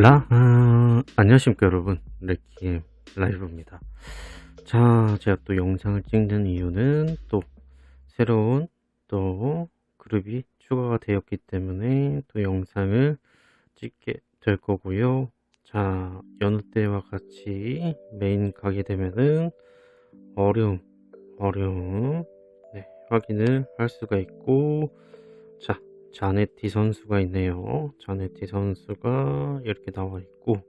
라, 아, 안녕하십니까 여러분. 레키엠 라이브입니다. 자 제가 또 영상을 찍는 이유는 또 새로운 또 그룹이 추가가 되었기 때문에 또 영상을 찍게 될 거고요. 자 여느 때와 같이 메인 가게 되면은 어려움 어려움 네, 확인을 할 수가 있고 자 자네티 선수가 있네요. 자네티 선수가 이렇게 나와 있고,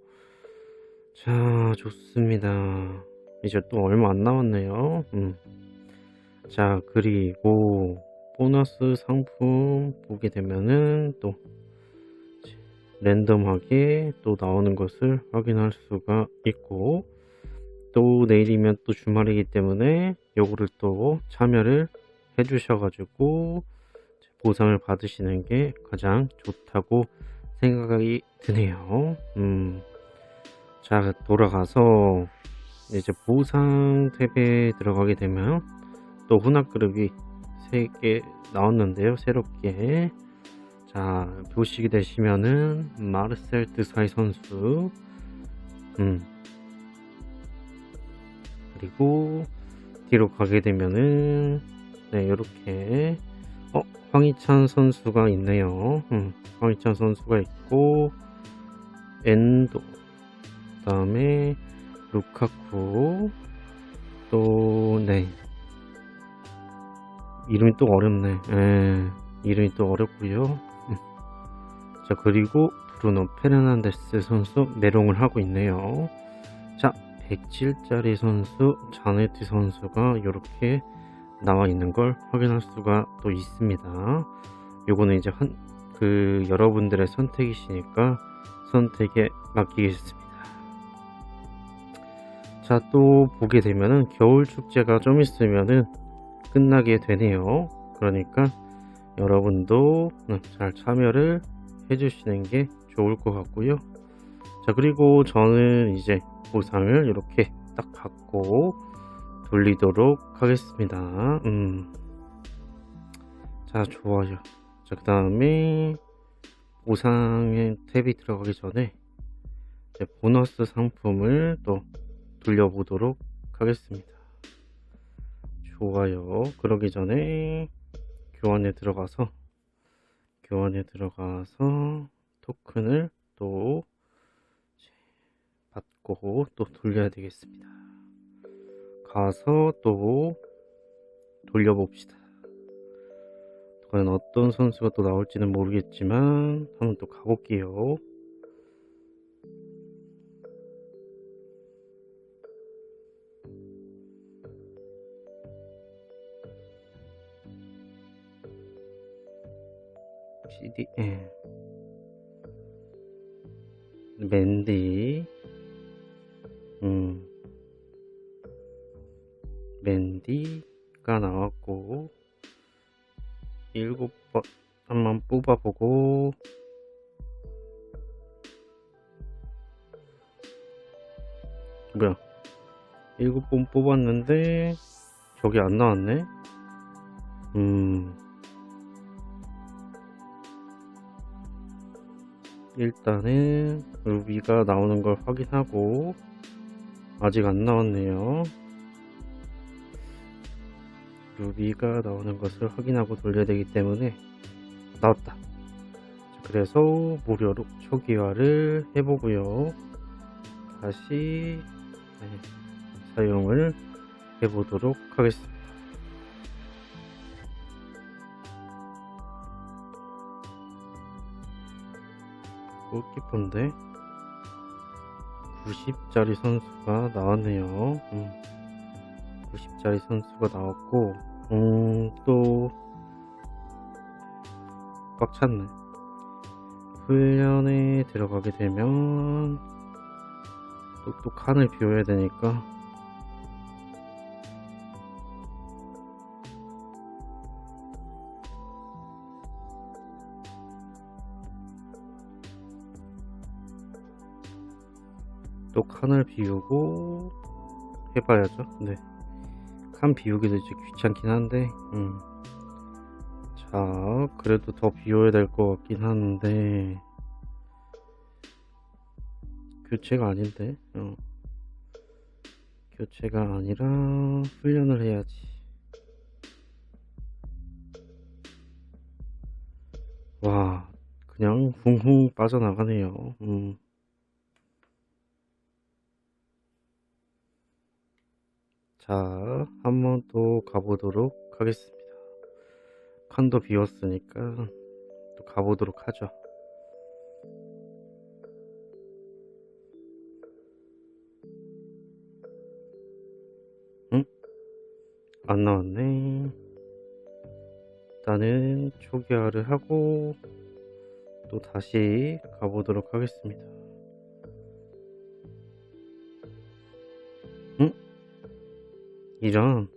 자, 좋습니다. 이제 또 얼마 안 남았네요. 음. 자, 그리고 보너스 상품 보게 되면은 또 랜덤하게 또 나오는 것을 확인할 수가 있고, 또 내일이면 또 주말이기 때문에 요거를 또 참여를 해주셔가지고, 보상을 받으시는 게 가장 좋다고 생각이 드네요. 음, 자, 돌아가서 이제 보상 탭에 들어가게 되면 또 혼합그룹이 3개 나왔는데요. 새롭게. 자, 보시게 되시면은 마르셀 드사이 선수, 음, 그리고 뒤로 가게 되면은 네, 이렇게 어, 황희찬 선수가 있네요. 음, 황희찬 선수가 있고, 엔도, 그 다음에 루카쿠, 또, 네. 이름이 또 어렵네. 에, 이름이 또 어렵고요. 음. 자, 그리고 브루노 페르난데스 선수 메롱을 하고 있네요. 자, 107짜리 선수, 자네티 선수가 이렇게 나와 있는 걸 확인할 수가 또 있습니다. 요거는 이제 한, 그 여러분들의 선택이시니까 선택에 맡기겠습니다. 자, 또 보게 되면은 겨울 축제가 좀 있으면은 끝나게 되네요. 그러니까 여러분도 잘 참여를 해주시는 게 좋을 것 같고요. 자, 그리고 저는 이제 보상을 이렇게 딱 받고 돌리도록 하겠습니다. 음. 자, 좋아요. 자, 그 다음에 보상의 탭이 들어가기 전에 보너스 상품을 또 돌려보도록 하겠습니다. 좋아요. 그러기 전에 교환에 들어가서 교환에 들어가서 토큰을 또 받고 또 돌려야 되겠습니다. 가서 또 돌려봅시다. 과연 어떤 선수가 또 나올지는 모르겠지만 한번 또 가볼게요. CD, 예. 맨디, 음. 맨디가 나왔고 일곱 번 한번 뽑아보고 뭐야? 일곱 번 뽑았는데 저기 안 나왔네? 음. 일단은 루비가 나오는 걸 확인하고 아직 안 나왔네요 루비가 나오는 것을 확인하고 돌려야 되기 때문에 나왔다. 그래서 무료로 초기화를 해보고요. 다시 네, 사용을 해보도록 하겠습니다. 골키퍼인데 90짜리 선수가 나왔네요. 음. 90짜리 선수가 나왔고 음, 또, 꽉 찼네. 훈련에 들어가게 되면, 또, 또 칸을 비워야 되니까, 또 칸을 비우고 해봐야죠. 네. 칸 비우기도 이제 귀찮긴 한데 음. 자 그래도 더 비워야 될 것 같긴 한데 교체가 아닌데. 어. 교체가 아니라 훈련을 해야지. 와, 그냥 붕붕 빠져나가네요. 음. 자, 한 번 또 가보도록 하겠습니다. 칸도 비웠으니까 또 가보도록 하죠. 응? 안 나왔네. 일단은 초기화를 하고 또 다시 가보도록 하겠습니다. 이런.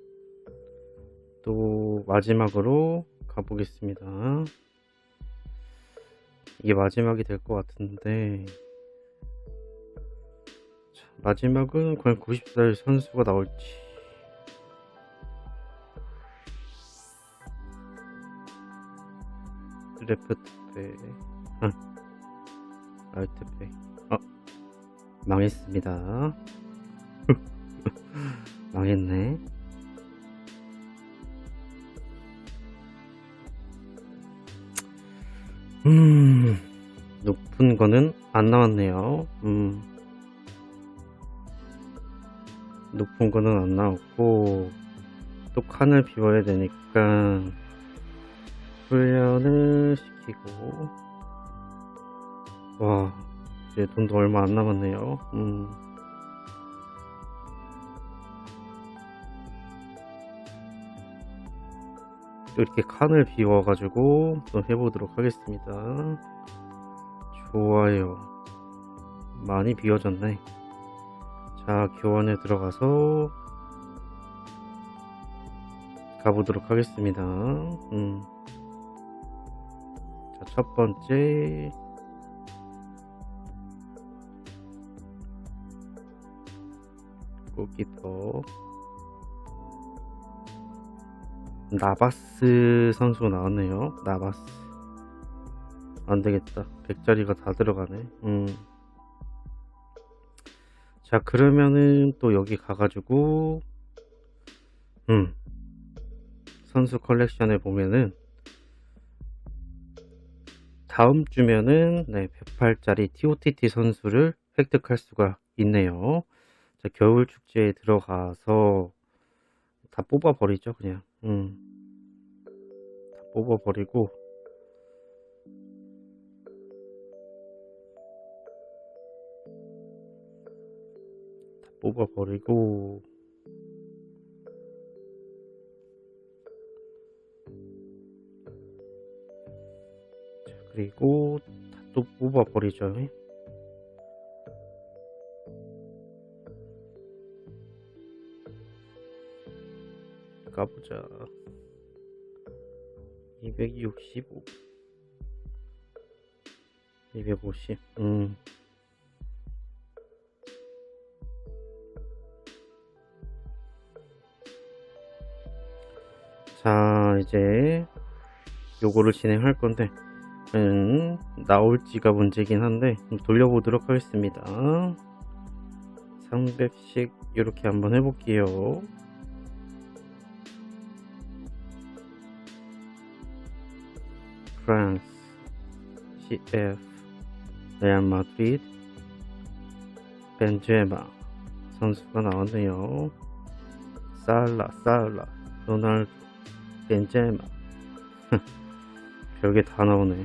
또 마지막으로 가보겠습니다. 이게 마지막이 될 것 같은데. 자, 마지막은 과연 90살 선수가 나올지. 레프트페 아, 알트페 어 망했습니다 망했네. 음 높은 거는 안 나왔네요. 음. 높은 거는 안 나왔고 또 칸을 비워야 되니까 훈련을 시키고. 와 이제 돈도 얼마 안 남았네요. 음. 이렇게 칸을 비워 가지고 또 해보도록 하겠습니다. 좋아요. 많이 비워졌네. 자 교환에 들어가서 가보도록 하겠습니다. 음. 자, 첫 번째. 골키퍼 나바스 선수가 나왔네요. 나바스. 안 되겠다. 100짜리가 다 들어가네. 음. 자, 그러면은 또 여기 가가지고, 음. 선수 컬렉션에 보면은, 다음 주면은, 네, 108짜리 TOTT 선수를 획득할 수가 있네요. 자, 겨울 축제에 들어가서 다 뽑아버리죠, 그냥. 음. 다 뽑아버리고, 다 뽑아버리고, 자, 그리고 다 또 뽑아버리죠. 가보자. 265 250 음. 자 이제 요거를 진행할 건데 음, 나올지가 문제긴 한데 돌려보도록 하겠습니다 300씩 이렇게 한번 해볼게요 프랑스, CF, 레알 마드리드, 벤제마 선수가 나왔네요. 살라, 살라, 로날도, 벤제마. 별게 다 나오네.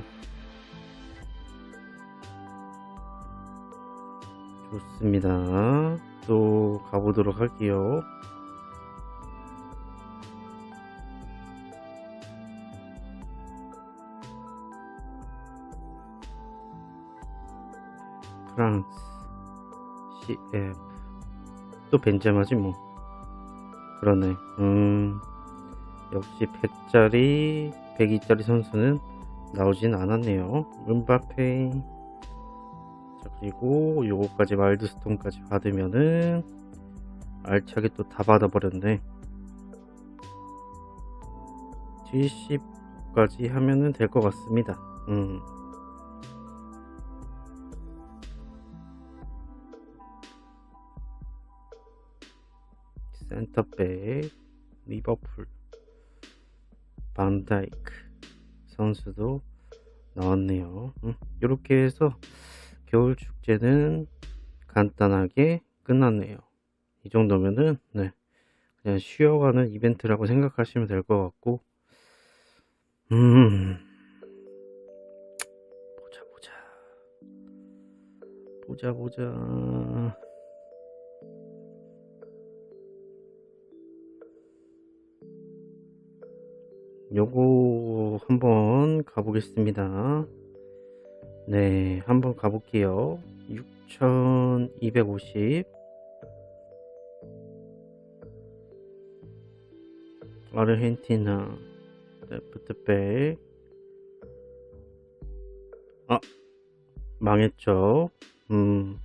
좋습니다. 또 가보도록 할게요. 프랑스 CF 또 벤제마지 뭐. 그러네. 음. 역시 100짜리 102짜리 선수는 나오진 않았네요. 음바페. 자 그리고 요거까지 마일드스톤까지 받으면은 알차게 또 다 받아버렸네. 70까지 하면은 될 것 같습니다. 음. 센터백, 리버풀, 반다이크 선수도 나왔네요. 이렇게 해서 겨울 축제는 간단하게 끝났네요. 이 정도면은 네, 그냥 쉬어가는 이벤트라고 생각하시면 될 것 같고, 음, 보자 보자 보자 보자. 요거 한번 가보겠습니다. 네, 한번 가볼게요. 6250 아르헨티나. 레프트백. 아 망했죠. 음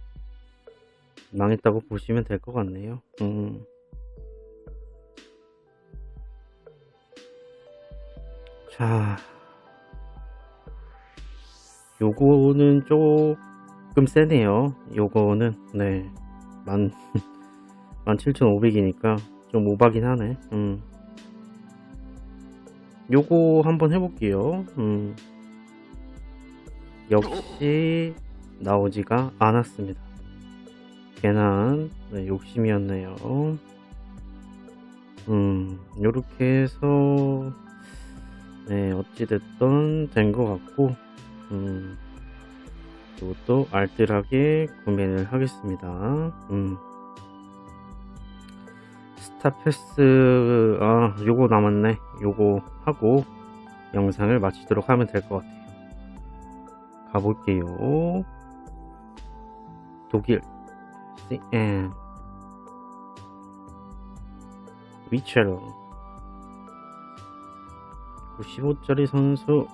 망했다고 보시면 될 것 같네요. 음 자, 요거는 조금 세네요. 요거는, 네. 만, 17,500이니까 좀 오바긴 하네. 음. 요거 한번 해볼게요. 음. 역시 나오지가 않았습니다. 괜한 네, 욕심이었네요. 음, 요렇게 해서 네, 어찌됐든 된 것 같고, 음, 이것도 알뜰하게 구매를 하겠습니다. 음, 스타패스, 아, 요거 남았네. 요거 하고 영상을 마치도록 하면 될 것 같아요. 가볼게요. 독일, CN, 위체로, 95짜리 선수.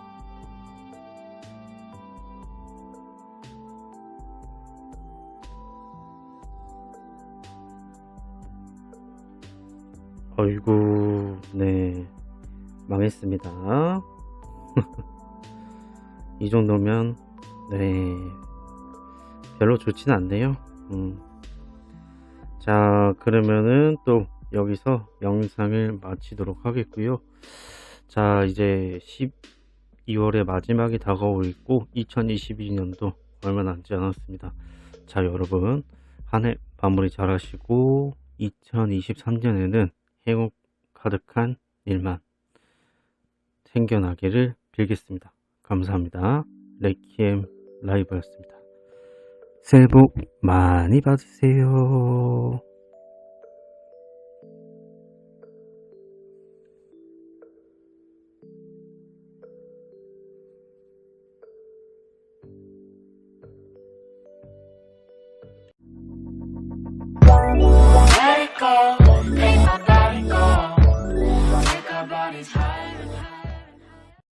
어이구 네. 망했습니다. 이 정도면 네. 별로 좋진 않네요. 음. 자 그러면은 또 여기서 영상을 마치도록 하겠고요 자 이제 12월의 마지막이 다가오고 있고 2022년도 얼마 남지 않았습니다. 자 여러분 한 해 마무리 잘 하시고 2023년에는 행복 가득한 일만 생겨나기를 빌겠습니다. 감사합니다. 레키엠 라이브였습니다. 새해 복 많이 받으세요